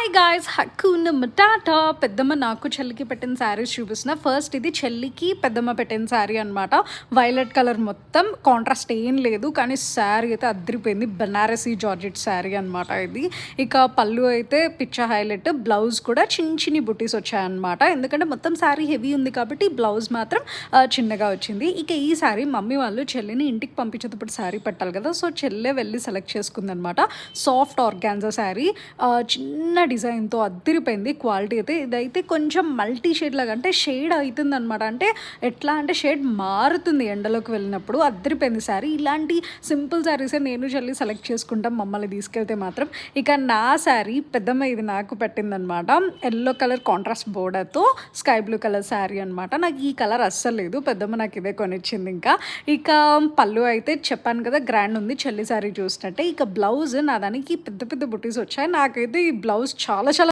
Hi guys హక్కు ముటాటా పెద్దమ్మ నాకు చెల్లికి పెట్టిన శారీస్ చూపిస్తున్నా. ఫస్ట్ ఇది చెల్లికి పెద్దమ్మ పెట్టిన శారీ అనమాట వైలెట్ కలర్ మొత్తం కాంట్రాస్ట్ ఏం లేదు కానీ శారీ అయితే అద్దరిపోయింది బెనారసీ జార్జెట్ శారీ అనమాట ఇది. ఇక పళ్ళు అయితే పిచ్చ హైలైట్ బ్లౌజ్ కూడా చిన్న చిన్ని బుటీస్ వచ్చాయన్నమాట. ఎందుకంటే మొత్తం శారీ హెవీ ఉంది కాబట్టి బ్లౌజ్ మాత్రం చిన్నగా వచ్చింది. ఇక ఈ శారీ మమ్మీ వాళ్ళు చెల్లిని ఇంటికి పంపించేటప్పుడు శారీ పెట్టాలి కదా సో చెల్లె వెళ్ళి సెలెక్ట్ చేసుకుందనమాట సాఫ్ట్ ఆర్గాన్జా శారీ చిన్న డిజైన్తో అద్దరిపోయింది క్వాలిటీ అయితే. ఇదైతే కొంచెం మల్టీ షేడ్ లాగా అంటే షేడ్ అవుతుంది అనమాట అంటే ఎట్లా అంటే షేడ్ మారుతుంది ఎండలోకి వెళ్ళినప్పుడు అద్దరిపోయింది శారీ. ఇలాంటి సింపుల్ శారీసే నేను చెల్లి సెలెక్ట్ చేసుకుంటాం మమ్మల్ని తీసుకెళ్తే మాత్రం. ఇక నా శారీ పెద్దమ్మ ఇది నాకు పెట్టిందనమాట ఎల్లో కలర్ కాంట్రాస్ట్ బోర్డర్తో స్కై బ్లూ కలర్ శారీ అనమాట నాకు ఈ కలర్ అస్సలు లేదు పెద్దమ్మ నాకు ఇదే కొనిచ్చింది ఇంకా. ఇక పళ్ళు అయితే చెప్పాను కదా గ్రాండ్ ఉంది చెల్లి శారీ చూసినట్టే. ఇక బ్లౌజ్ నా దానికి పెద్ద పెద్ద బుట్టీస్ వచ్చాయి. నాకైతే ఈ బ్లౌజ్ చాలా చాలా